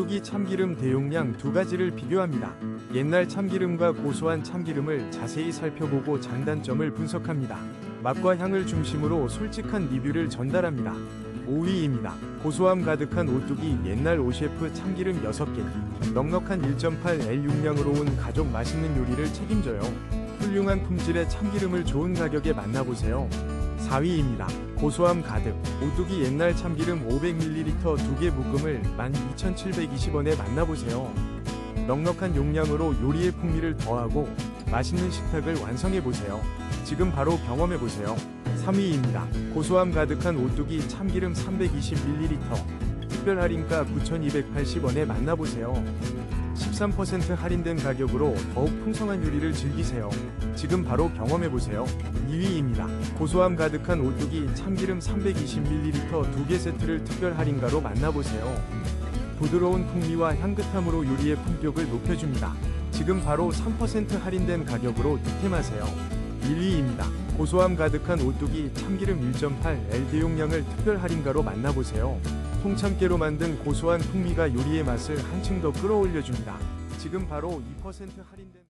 오뚜기 참기름 대용량 두 가지를 비교합니다. 옛날 참기름과 고소한 참기름을 자세히 살펴보고 장단점을 분석합니다. 맛과 향을 중심으로 솔직한 리뷰를 전달합니다. 5위입니다. 고소함 가득한 오뚜기 옛날 오셰프 참기름 6개 넉넉한 1.8L 용량으로 온 가족 맛있는 요리를 책임져요. 훌륭한 품질의 참기름을 좋은 가격에 만나보세요. 4위입니다. 고소함 가득 오뚜기 옛날 참기름 500ml 두개 묶음을 12,720원에 만나보세요. 넉넉한 용량으로 요리의 풍미를 더하고 맛있는 식탁을 완성해보세요. 지금 바로 경험해보세요. 3위입니다. 고소함 가득한 오뚜기 참기름 320ml 특별 할인가 9,280원에 만나보세요. 13% 할인된 가격으로 더욱 풍성한 요리를 즐기세요. 지금 바로 경험해보세요. 2위입니다. 고소함 가득한 오뚜기 참기름 320ml 두개 세트를 특별 할인가로 만나보세요. 부드러운 풍미와 향긋함으로 요리의 품격을 높여줍니다. 지금 바로 3% 할인된 가격으로 득템하세요. 1위입니다. 고소함 가득한 오뚜기 참기름 1.8L 대용량을 특별 할인가로 만나보세요. 통참깨로 만든 고소한 풍미가 요리의 맛을 한층 더 끌어올려줍니다. 지금 바로 2% 할인된